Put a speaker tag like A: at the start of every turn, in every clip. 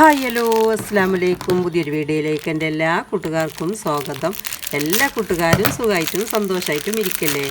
A: Hi hello അസ്സാം വലൈക്കും പുതിയൊരു വീഡിയോയിലേക്ക് എന്റെ എല്ലാ കൂട്ടുകാർക്കും സ്വാഗതം. എല്ലാ കൂട്ടുകാരും സുഖമായിട്ടും സന്തോഷമായിട്ടും ഇരിക്കല്ലേ?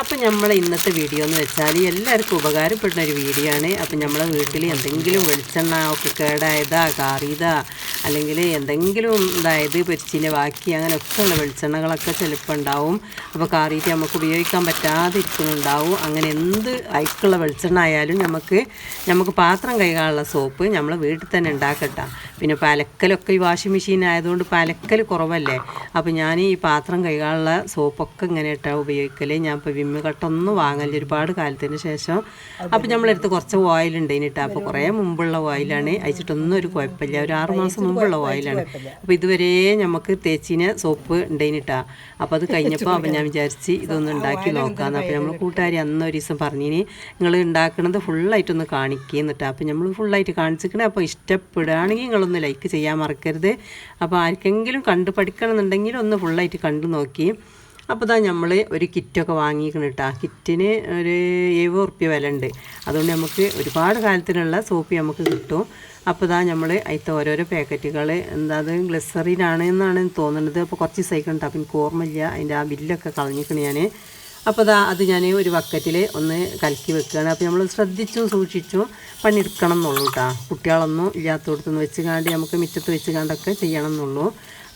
A: അപ്പം നമ്മൾ ഇന്നത്തെ വീഡിയോ എന്ന് വെച്ചാൽ എല്ലാവർക്കും ഉപകാരപ്പെടുന്ന ഒരു വീഡിയോ ആണ്. അപ്പം നമ്മളെ വീട്ടിൽ എന്തെങ്കിലും വെളിച്ചെണ്ണ ഒക്കെ കേടായതാ കാറിയതാ അല്ലെങ്കിൽ എന്തെങ്കിലും ഇതായത് പെരിച്ചിന്റെ ബാക്കി അങ്ങനെയൊക്കെ ഉള്ള വെളിച്ചെണ്ണകളൊക്കെ ചിലപ്പോൾ ഉണ്ടാവും. അപ്പോൾ കാറിയിട്ട് നമുക്ക് ഉപയോഗിക്കാൻ പറ്റാതെ ഇരിക്കുന്നുണ്ടാവും അങ്ങനെ എന്ത് അയക്കുള്ള വെളിച്ചെണ്ണ ആയാലും നമുക്ക് നമുക്ക് പാത്രം കൈകാനുള്ള സോപ്പ് നമ്മൾ വീട്ടിൽ തന്നെ ഉണ്ടാക്കട്ടെ പിന്നെ പലക്കലൊക്കെ ഈ വാഷിംഗ് മെഷീൻ ആയതുകൊണ്ട് പലക്കൽ കുറവല്ലേ? അപ്പോൾ ഞാൻ ഈ പാത്രം കൈകാനുള്ള സോപ്പൊക്കെ ഇങ്ങനെ ഇട്ടാണ് ഉപയോഗിക്കൽ ഞാൻ ഇപ്പോൾ വിമ്മ് കട്ടൊന്നും വാങ്ങല്ലേ ഒരുപാട് കാലത്തിന് ശേഷം. അപ്പോൾ നമ്മളെടുത്ത് കുറച്ച് ഓയിൽ ഇനിട്ട് അപ്പോൾ കുറേ മുമ്പുള്ള ഓയിലാണ് അയച്ചിട്ടൊന്നും ഒരു കുഴപ്പമില്ല. ഒരു ആറ് മാസം മുമ്പുള്ള ഓയിലാണ് അപ്പോൾ ഇതുവരെ നമുക്ക് തേച്ചിന് സോപ്പ് ഉണ്ടായിട്ടാ അപ്പോൾ അത് കഴിഞ്ഞപ്പോൾ അപ്പം ഞാൻ വിചാരിച്ച് ഇതൊന്ന് ഉണ്ടാക്കി നോക്കാമെന്ന് അപ്പോൾ നമ്മൾ കൂട്ടുകാരി അന്ന് ഒരു ദിവസം പറഞ്ഞിന് നിങ്ങൾ ഉണ്ടാക്കുന്നത് ഫുള്ളായിട്ടൊന്ന് കാണിക്കുന്നിട്ടാ അപ്പം നമ്മൾ ഫുള്ളായിട്ട് കാണിച്ചിരിക്കണേ. അപ്പോൾ ഇഷ്ടപ്പെടുകയാണെങ്കിൽ നിങ്ങളൊന്ന് ലൈക്ക് ചെയ്യാൻ മറക്കരുത്. അപ്പോൾ ആർക്കെങ്കിലും കണ്ട് പഠിക്കണമെന്നുണ്ടെങ്കിൽ ഒന്ന് ഫുള്ളായിട്ട് കണ്ടു നോക്കി. അപ്പോൾ ഇതാ നമ്മൾ ഒരു കിറ്റൊക്കെ വാങ്ങിക്കണം കേട്ടോ ആ കിറ്റിന് ഒരു എഴുപത് ഉറുപ്പ്യ വില ഉണ്ട് അതുകൊണ്ട് നമുക്ക് ഒരുപാട് കാലത്തിനുള്ള സോപ്പ് നമുക്ക് കിട്ടും. അപ്പോൾ ഇതാ നമ്മൾ അതിലത്തെ ഓരോരോ പാക്കറ്റുകൾ എന്താ അത് ഗ്ലിസറിനാണ് എന്നാണ് തോന്നുന്നത് അപ്പോൾ കുറച്ച് ദിവസമായിക്കുണ്ട് അപ്പം എനിക്ക് ഓർമ്മയില്ല. അതിന്റെ ആ ബില്ലൊക്കെ കളഞ്ഞിക്കണ് ഞാൻ അപ്പോൾ അതാ അത് ഞാൻ ഒരു ബക്കറ്റിൽ ഒന്ന് കലക്കി വെക്കുകയാണ് അപ്പോൾ നമ്മൾ ശ്രദ്ധിച്ചും സൂക്ഷിച്ചും പണിയെടുക്കണം എന്നുള്ളൂ കേട്ടോ കുട്ടികളൊന്നും ഇല്ലാത്തടത്തുനിന്ന് വെച്ച് കാണ്ട് നമുക്ക് മിറ്റത്ത് വെച്ച് കാണ്ടൊക്കെ ചെയ്യണം എന്നുള്ളൂ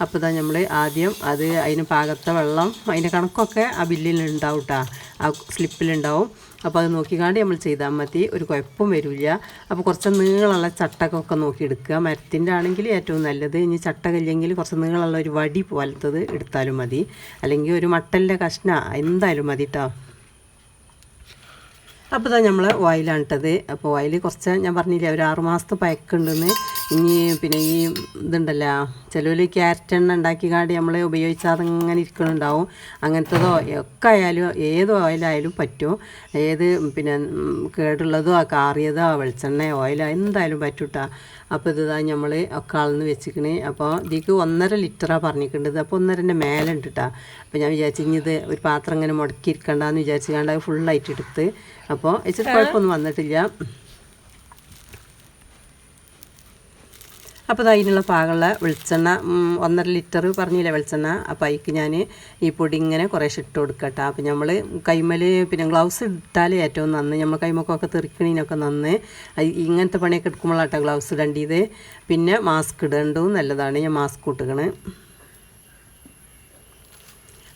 A: അപ്പോൾ ഇതാ നമ്മൾ ആദ്യം അത് അതിന് പാകത്തെ വെള്ളം അതിന്റെ കണക്കൊക്കെ ആ ബില്ലിൽ ഉണ്ടാവും കേട്ടോ ആ സ്ലിപ്പിലുണ്ടാവും അപ്പോൾ അത് നോക്കിക്കാണ്ട് നമ്മൾ ചെയ്താൽ മതി. ഒരു കുഴപ്പം വരില്ല. അപ്പോൾ കുറച്ച് നീളമുള്ള ചട്ടക്കൊക്കെ നോക്കി എടുക്കുക മരത്തിന്റെ ആണെങ്കിൽ ഏറ്റവും നല്ലത് ഇനി ചട്ടകല്ലെങ്കിൽ കുറച്ച് നീളമുള്ള ഒരു വടി പോലത്തത് എടുത്താലും മതി. അല്ലെങ്കിൽ ഒരു മട്ടലിന്റെ കഷ്ണ എന്തായാലും മതി കേട്ടോ അപ്പോൾ ഇതാ നമ്മൾ ഓയിലാണ് അപ്പോൾ ഓയിൽ കുറച്ച് ഞാൻ പറഞ്ഞില്ലേ ഒരു ആറുമാസത്തെ പയക്കുണ്ടെന്ന്. ഇനി പിന്നെ ഈ ഇതുണ്ടല്ലോ ചിലവിൽ ക്യാരറ്റ് എണ്ണ ഉണ്ടാക്കി കാണ്ടി നമ്മൾ ഉപയോഗിച്ചാൽ അങ്ങനെ ഇരിക്കുന്നുണ്ടാവും അങ്ങനത്തതോ ഒക്കെ ആയാലും ഏത് ഓയിലായാലും പറ്റും. ഏത് പിന്നെ കേടുള്ളതോ കാറിയതോ വെളിച്ചെണ്ണ ഓയിലോ എന്തായാലും പറ്റൂട്ടാ. അപ്പോൾ ഇത് നമ്മൾ ഒക്കെ അളന്ന് വെച്ചിക്കണേ. അപ്പോൾ ഇതിക്ക് ഒന്നര ലിറ്ററാണ് പറഞ്ഞിട്ടുണ്ടത് അപ്പോൾ ഒന്നരന്റെ മേലെ ഉണ്ട് കേട്ടോ അപ്പോൾ ഞാൻ വിചാരിച്ചു ഇനി ഇത് ഒരു പാത്രം ഇങ്ങനെ മുടക്കി ഇരിക്കണ്ടെന്ന് വിചാരിച്ചു കണ്ട് അത് ഫുള്ളായിട്ട് എടുത്ത്. അപ്പോൾ ഇച്ചിരി കുഴപ്പമൊന്നും വന്നിട്ടില്ല. അപ്പോൾ അത് അതിനുള്ള പാകമുള്ള വെളിച്ചെണ്ണ ഒന്നര ലിറ്റർ പറഞ്ഞില്ല വെളിച്ചെണ്ണ. അപ്പോൾ അതിക്ക് ഞാൻ ഈ പൊടി ഇങ്ങനെ കുറേശ്ശെ ഇട്ട് കൊടുക്കട്ടെ. അപ്പോൾ നമ്മൾ കൈമൽ പിന്നെ ഗ്ലൗസ് ഇട്ടാൽ ഏറ്റവും നന്ന്. നമ്മൾ കൈമക്കൊക്കെ തെറിക്കണീനൊക്കെ നന്ന്. ഇങ്ങനത്തെ പണിയൊക്കെ എടുക്കുമ്പോഴാട്ടോ ഗ്ലൗസ് ഇടേണ്ടത്. പിന്നെ മാസ്ക് ഇടേണ്ടതും നല്ലതാണ്. ഞാൻ മാസ്ക് ഇട്ടുകണ്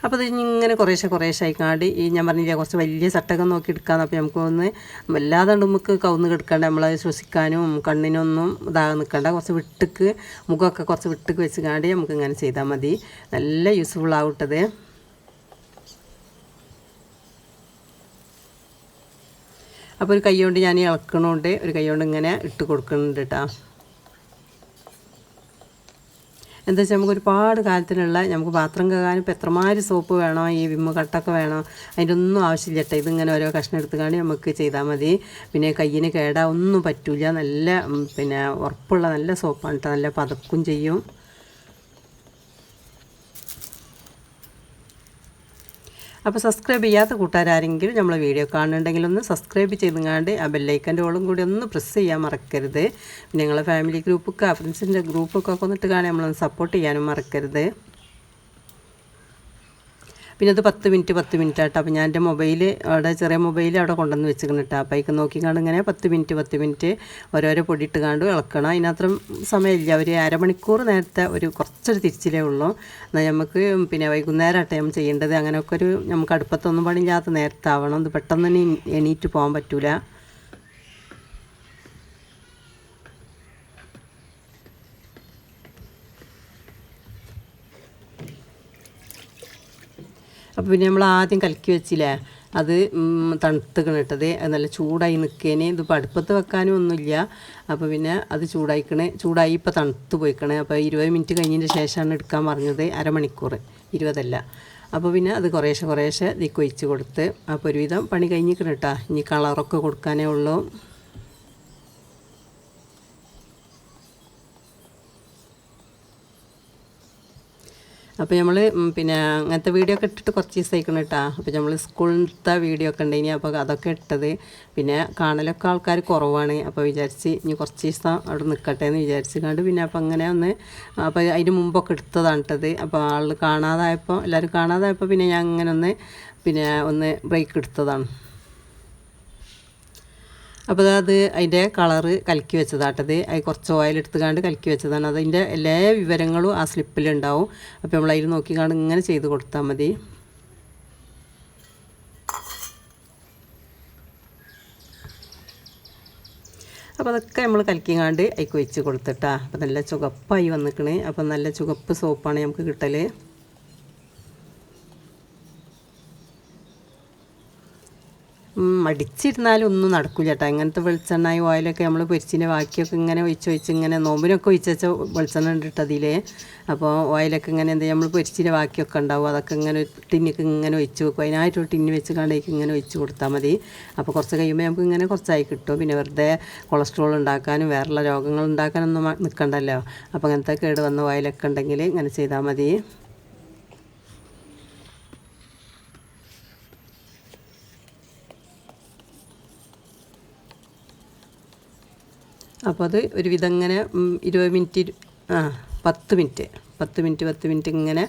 A: അപ്പോൾ ഇത് ഇങ്ങനെ കുറേശ്ശെ കുറേശ്ശെ ആയിക്കാണ്ട് ഈ ഞാൻ പറഞ്ഞില്ല കുറച്ച് വലിയ ചട്ടകം നോക്കി എടുക്കാമെന്ന് അപ്പോൾ നമുക്ക് ഒന്ന് വല്ലാതെ നമുക്ക് കവുന്ന് കിടക്കാണ്ട് നമ്മളത് ശ്വസിക്കാനും കണ്ണിനൊന്നും ഇതാകാൻ നിൽക്കണ്ട കുറച്ച് വിട്ടുക്ക് മുഖമൊക്കെ കുറച്ച് വിട്ടുക്ക് വെച്ച് കാണ്ട് നമുക്ക് ഇങ്ങനെ ചെയ്താൽ മതി. നല്ല യൂസ്ഫുൾ ആവട്ടത് അപ്പോൾ ഒരു കൈ കൊണ്ട് ഞാൻ ഇളക്കണോണ്ട് ഒരു കൈ കൊണ്ട് ഇങ്ങനെ ഇട്ട് കൊടുക്കുന്നുണ്ട് കേട്ടോ എന്താ വെച്ചാൽ നമുക്ക് ഒരുപാട് കാലത്തിനുള്ള നമുക്ക് പാത്രം കഴുകാൻ ഇപ്പോൾ എത്രമാതിരി സോപ്പ് വേണോ ഈ വിമ്മ കട്ടൊക്കെ വേണോ അതിന്റെ ഒന്നും ആവശ്യമില്ല കേട്ടോ ഇതിങ്ങനെ ഓരോ കഷ്ണം എടുത്തുകൊണ്ട് നമുക്ക് ചെയ്താൽ മതി. പിന്നെ കയ്യിന് കേടാ ഒന്നും പറ്റില്ല നല്ല പിന്നെ ഉറപ്പുള്ള നല്ല സോപ്പാണ് കേട്ടോ നല്ല പതക്കും ചെയ്യും. അപ്പോൾ സബ്സ്ക്രൈബ് ചെയ്യാത്ത കൂട്ടുകാരെങ്കിലും നമ്മളെ വീഡിയോ കാണുന്നുണ്ടെങ്കിൽ ഒന്ന് സബ്സ്ക്രൈബ് ചെയ്തുങ്ങാണ്ട് ആ ബെല്ലൈക്കന്റെ ഓളും കൂടി ഒന്ന് പ്രസ് ചെയ്യാൻ മറക്കരുത്. നിങ്ങളെ ഫാമിലി ഗ്രൂപ്പൊക്കെ ഫ്രണ്ട്സിന്റെ ഗ്രൂപ്പൊക്കെ ഒക്കെ ഒന്നിട്ട് കാണാൻ നമ്മളൊന്ന് സപ്പോർട്ട് ചെയ്യാനും മറക്കരുത്. പിന്നെ അത് പത്ത് മിനിറ്റ് പത്ത് മിനിറ്റ് ആട്ടോ അപ്പോൾ ഞാൻ എന്റെ മൊബൈൽ അവിടെ ചെറിയ മൊബൈൽ അവിടെ കൊണ്ടുവന്ന് വെച്ചിരിക്കണം കേട്ടോ അപ്പോൾ അതിക്ക് നോക്കിക്കാണ്ട് ഇങ്ങനെ പത്ത് മിനിറ്റ് പത്ത് മിനിറ്റ് ഓരോരോ പൊടി ഇട്ട് ഇളക്കണം. അതിനത്രയും സമയമില്ല. ഒരു അരമണിക്കൂർ നേരത്തെ ഒരു കുറച്ചൊരു തിരിച്ചിലേ ഉള്ളൂ. എന്നാൽ നമുക്ക് പിന്നെ വൈകുന്നേരം ആട്ടെ നമ്മൾ ചെയ്യേണ്ടത്. അങ്ങനെയൊക്കെ ഒരു നമുക്ക് അടുപ്പത്തൊന്നും പണിയില്ലാത്ത നേരത്തെ ആവണം ഇത് പെട്ടെന്ന് തന്നെ എണീറ്റ് പോകാൻ പറ്റൂല. അപ്പോൾ പിന്നെ നമ്മൾ ആദ്യം കലക്കി വെച്ചില്ലേ? അത് തണുത്ത് ഇട്ടത് നല്ല ചൂടായി നിൽക്കേനെ ഇത് അടുപ്പത്ത് വെക്കാനും ഒന്നുമില്ല അപ്പോൾ പിന്നെ അത് ചൂടായിക്കണേ. ചൂടായി ഇപ്പോൾ തണുത്ത് പോയിക്കണേ. അപ്പോൾ ഇരുപത് മിനിറ്റ് കഴിഞ്ഞതിന് ശേഷമാണ് എടുക്കാൻ പറഞ്ഞത് അരമണിക്കൂർ ഇരുപതല്ല. അപ്പോൾ പിന്നെ അത് കുറേശ്ശെ കുറേശ്ശെ ഇതിക്ക് ഒഴിച്ച് കൊടുത്ത്. അപ്പോൾ ഒരുവിധം പണി കഴിഞ്ഞിരിക്കണം കേട്ടോ ഇനി കളറൊക്കെ കൊടുക്കാനേ ഉള്ളൂ. അപ്പോൾ നമ്മൾ പിന്നെ അങ്ങനത്തെ വീഡിയോ ഒക്കെ ഇട്ടിട്ട് കുറച്ച് ദിവസമായിക്കണം കേട്ടോ അപ്പോൾ നമ്മൾ സ്കൂളിലത്തെ വീഡിയോ ഒക്കെ ഉണ്ടായിനി അപ്പോൾ അതൊക്കെ ഇട്ടത്. പിന്നെ കാണലൊക്കെ ആൾക്കാർ കുറവാണ്. അപ്പോൾ വിചാരിച്ച് ഇനി കുറച്ച് ദിവസം അവിടെ നിൽക്കട്ടെ എന്ന് വിചാരിച്ച് കണ്ട് പിന്നെ അപ്പോൾ അങ്ങനെ ഒന്ന് അപ്പോൾ അതിന് മുമ്പൊക്കെ എടുത്തതാണ് ഇട്ടത്. അപ്പോൾ ആൾ കാണാതായപ്പോൾ എല്ലാവരും കാണാതായപ്പോൾ പിന്നെ ഞാൻ അങ്ങനെ ഒന്ന് പിന്നെ ഒന്ന് ബ്രേക്ക് എടുത്തതാണ്. അപ്പോൾ അത് അതിന്റെ കളറ് കലക്കി വെച്ചതാട്ടത് അത് കുറച്ച് ഓയിൽ എടുത്തുകാണ്ട് കലക്കി വെച്ചതാണ്. അതിന്റെ എല്ലാ വിവരങ്ങളും ആ സ്ലിപ്പിലുണ്ടാവും അപ്പോൾ നമ്മൾ അതിൽ നോക്കി കാണും ഇങ്ങനെ ചെയ്ത് കൊടുത്താൽ മതി. അപ്പോൾ അതൊക്കെ നമ്മൾ കലക്കി കലക്കിങ്ങാണ്ട് അതിക്ക് വെച്ച് കൊടുത്തിട്ടാ. അപ്പോൾ നല്ല ചുവപ്പായി വന്നിക്കണേ. അപ്പോൾ നല്ല ചുവപ്പ് സോപ്പാണ് നമുക്ക് കിട്ടൽ മടിച്ചിരുന്നാലും ഒന്നും നടക്കില്ല കേട്ടോ അങ്ങനത്തെ വെളിച്ചെണ്ണയും ഓയിലൊക്കെ നമ്മൾ പൊരിച്ചിന്റെ ബാക്കിയൊക്കെ ഇങ്ങനെ ഒഴിച്ച് ഒഴിച്ച് ഇങ്ങനെ നോമ്പിനൊക്കെ ഒഴിച്ച് വെളിച്ചെണ്ണ ഉണ്ട് അപ്പോൾ ഓയിലൊക്കെ ഇങ്ങനെ എന്താ നമ്മൾ പൊരിച്ചിന്റെ ബാക്കിയൊക്കെ ഉണ്ടാവും. അതൊക്കെ ഇങ്ങനെ ടിന്നിക്ക് ഇങ്ങനെ ഒഴിച്ച് വെക്കും. അതിനായിട്ടൊരു ടിന്ന് വെച്ച് കണ്ടേക്ക് ഇങ്ങനെ ഒഴിച്ച് കൊടുത്താൽ മതി. അപ്പോൾ കുറച്ച് കഴിയുമ്പോൾ നമുക്ക് ഇങ്ങനെ കുറച്ചായി കിട്ടും. പിന്നെ വെറുതെ കൊളസ്ട്രോൾ ഉണ്ടാക്കാനും വേറെയുള്ള രോഗങ്ങൾ ഉണ്ടാക്കാനൊന്നും നിൽക്കണ്ടല്ലോ അപ്പോൾ അങ്ങനത്തെ കേട് വന്ന ഓയിലൊക്കെ ഉണ്ടെങ്കിൽ ഇങ്ങനെ ചെയ്താൽ മതി. അപ്പോൾ അത് ഒരുവിധം ഇങ്ങനെ ഇരുപത് മിനിറ്റ് ആ പത്ത് മിനിറ്റ്. പത്ത് മിനിറ്റ് പത്ത് മിനിറ്റ് ഇങ്ങനെ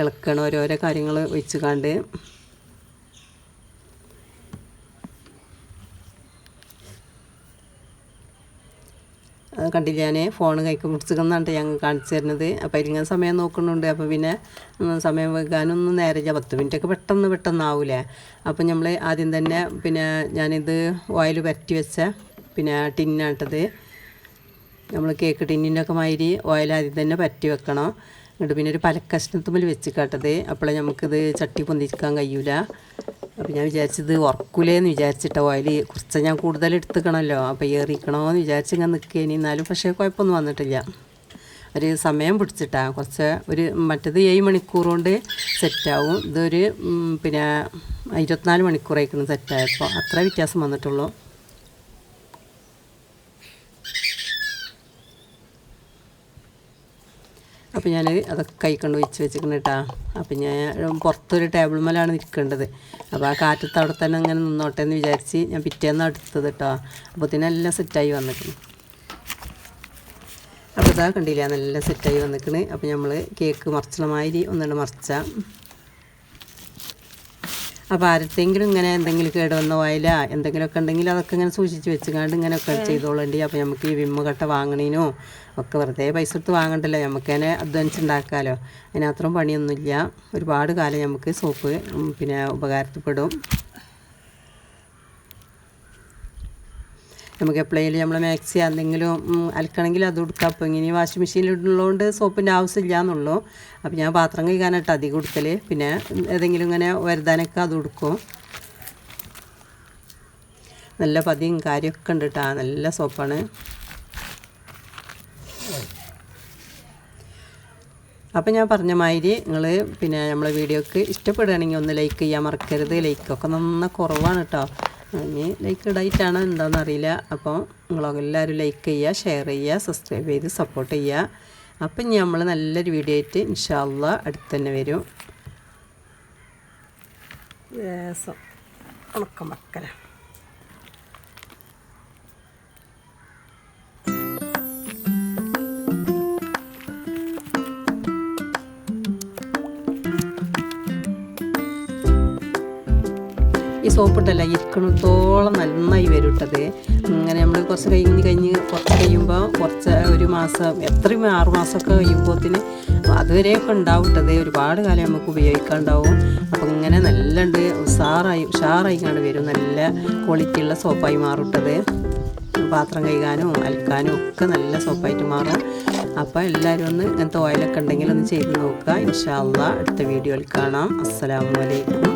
A: ഇളക്കണം ഓരോരോ കാര്യങ്ങൾ വെച്ച് അത് കണ്ടില്ല ഞാൻ ഫോൺ കൈക്ക് പിടിച്ചിരിക്കുന്നുണ്ട് ഞങ്ങൾ കാണിച്ചു തരുന്നത്. അപ്പോൾ ഇങ്ങനെ സമയം നോക്കുന്നുണ്ട്. അപ്പോൾ പിന്നെ സമയം വെക്കാനൊന്നും നേരമില്ല. പത്ത് മിനിറ്റൊക്കെ പെട്ടെന്ന് പെട്ടെന്ന് പെട്ടെന്നാവൂലേ? അപ്പോൾ നമ്മൾ ആദ്യം തന്നെ പിന്നെ ഞാനിത് ഓയിൽ പരറ്റി വെച്ച പിന്നെ ടിന്നാട്ടത് നമ്മൾ കേക്ക് ടിന്നിന്റെ ഒക്കെ മാതിരി ഓയിൽ ആദ്യം തന്നെ പറ്റി വെക്കണം. എന്നിട്ട് പിന്നെ ഒരു പലക്കഷ്ണത്തുമ്പിൽ വെച്ച് കാട്ടത് അപ്പോഴേ നമുക്കിത് ചട്ടി പൊന്തിക്കാൻ കഴിയൂല. അപ്പോൾ ഞാൻ വിചാരിച്ചത് ഉറക്കൂലേന്ന് വിചാരിച്ചിട്ട് ഓയിൽ കുറച്ച് ഞാൻ കൂടുതൽ എടുത്തുക്കണമല്ലോ അപ്പോൾ ഏറിക്കണമെന്ന് വിചാരിച്ച് ഇങ്ങനെ നിൽക്കേനി എന്നാലും പക്ഷേ കുഴപ്പമൊന്നും വന്നിട്ടില്ല. ഒരു സമയം പിടിച്ചിട്ടാ. കുറച്ച് ഒരു മറ്റത് ഏഴ് മണിക്കൂർ കൊണ്ട് സെറ്റാവും. ഇതൊരു പിന്നെ ഇരുപത്തിനാല് മണിക്കൂറായിരിക്കണം സെറ്റായപ്പോൾ അത്ര വ്യത്യാസം വന്നിട്ടുള്ളൂ. അപ്പോൾ ഞാൻ അതൊക്കെ കൈക്കൊണ്ട് വെച്ച് വെച്ചിരിക്കണം കേട്ടോ അപ്പം ഞാൻ പുറത്തൊരു ടേബിൾ മേലാണ് നിൽക്കേണ്ടത് അപ്പോൾ ആ കാറ്റത്ത് അവിടെ തന്നെ അങ്ങനെ നിന്നോട്ടെ എന്ന് വിചാരിച്ച് ഞാൻ പിറ്റേന്ന് എടുത്തത് കേട്ടോ അപ്പോൾ ഇതിനെല്ലാം സെറ്റായി വന്നിട്ടുണ്ട് അപ്പോൾ ഇതാ കണ്ടില്ല നല്ല സെറ്റായി വന്നിക്കണ്. അപ്പോൾ നമ്മൾ കേക്ക് മറിച്ചണ മാതിരി ഒന്നുകൊണ്ട് മറിച്ച. അപ്പോൾ ആരത്തെങ്കിലും ഇങ്ങനെ എന്തെങ്കിലും കേടുവന്ന ഓയില എന്തെങ്കിലുമൊക്കെ ഉണ്ടെങ്കിൽ അതൊക്കെ ഇങ്ങനെ സൂക്ഷിച്ച് വെച്ചുകൊണ്ട് ഇങ്ങനെയൊക്കെ ചെയ്തോളേണ്ടി. അപ്പോൾ നമുക്ക് ഈ വിമ്മ കട്ട വാങ്ങണീനോ ഒക്കെ വെറുതെ പൈസ എടുത്ത് വാങ്ങണ്ടല്ലോ. നമുക്ക് തന്നെ അധ്വാനിച്ച് ഉണ്ടാക്കാമല്ലോ അതിനത്രയും പണിയൊന്നുമില്ല. ഒരുപാട് കാലം നമുക്ക് സോപ്പ് പിന്നെ ഉപകാരത്തിൽപ്പെടും. നമുക്ക് എപ്പോഴെങ്കിലും നമ്മൾ മാക്സി എന്തെങ്കിലും അലക്കണമെങ്കിൽ അത് കൊടുക്കാം. അപ്പോൾ ഇങ്ങനെ വാഷിംഗ് മെഷീനിൽ ഇടുന്നതുകൊണ്ട് സോപ്പിന്റെ ആവശ്യമില്ല എന്നുള്ളൂ അപ്പോൾ ഞാൻ പാത്രം കഴിക്കാനായിട്ട് അധികം കൊടുക്കൽ പിന്നെ ഏതെങ്കിലും ഇങ്ങനെ വരുതാനൊക്കെ അത് കൊടുക്കും. നല്ല പതിയും കാര്യമൊക്കെ ഉണ്ട് കേട്ടോ നല്ല സോപ്പാണ്. അപ്പം ഞാൻ പറഞ്ഞ മാതിരി നിങ്ങൾ പിന്നെ നമ്മളെ വീഡിയോക്ക് ഇഷ്ടപ്പെടുകയാണെങ്കിൽ ഒന്ന് ലൈക്ക് ചെയ്യാൻ മറക്കരുത്. ലൈക്കൊക്കെ നന്ന കുറവാണ് കേട്ടോ ഇനി ലൈക്ക് ഇടായിട്ടാണ് എന്താണെന്ന് അറിയില്ല. അപ്പോൾ നിങ്ങളെല്ലാവരും ലൈക്ക് ചെയ്യുക ഷെയർ ചെയ്യുക സബ്സ്ക്രൈബ് ചെയ്ത് സപ്പോർട്ട് ചെയ്യുക. അപ്പം ഇനി നമ്മൾ നല്ലൊരു വീഡിയോ ആയിട്ട് ഇൻഷാല്ല അടുത്ത് തന്നെ വരും. രസം ഉണക്കം മക്കല ഈ സോപ്പിട്ടല്ല ഇരിക്കണത്തോളം നന്നായി വരും ഇട്ടത് അങ്ങനെ നമ്മൾ കുറച്ച് കഴിഞ്ഞ് കഴിഞ്ഞ് കുറച്ച് കഴിയുമ്പോൾ കുറച്ച് ഒരു മാസം എത്രയും ആറ് മാസമൊക്കെ കഴിയുമ്പോഴത്തിന് അതുവരെയൊക്കെ ഉണ്ടാവും ഇട്ടത് ഒരുപാട് കാലം നമുക്ക് ഉപയോഗിക്കാണ്ടാവും. അപ്പം ഇങ്ങനെ നല്ല ഉണ്ട് ഉഷാറായി ഉഷാറായി കണ്ട് വരും. നല്ല ക്വാളിറ്റി ഉള്ള സോപ്പായി മാറിട്ടത്. പാത്രം കഴുകാനും അലക്കാനും ഒക്കെ നല്ല സോപ്പായിട്ട് മാറും. അപ്പോൾ എല്ലാവരും ഒന്ന് ഇങ്ങനത്തെ ഓയിലൊക്കെ ഉണ്ടെങ്കിൽ ഒന്ന് ചെയ്ത് നോക്കുക. ഇൻഷാല്ല അടുത്ത വീഡിയോയിൽ കാണാം. അസ്സലാമലൈക്കും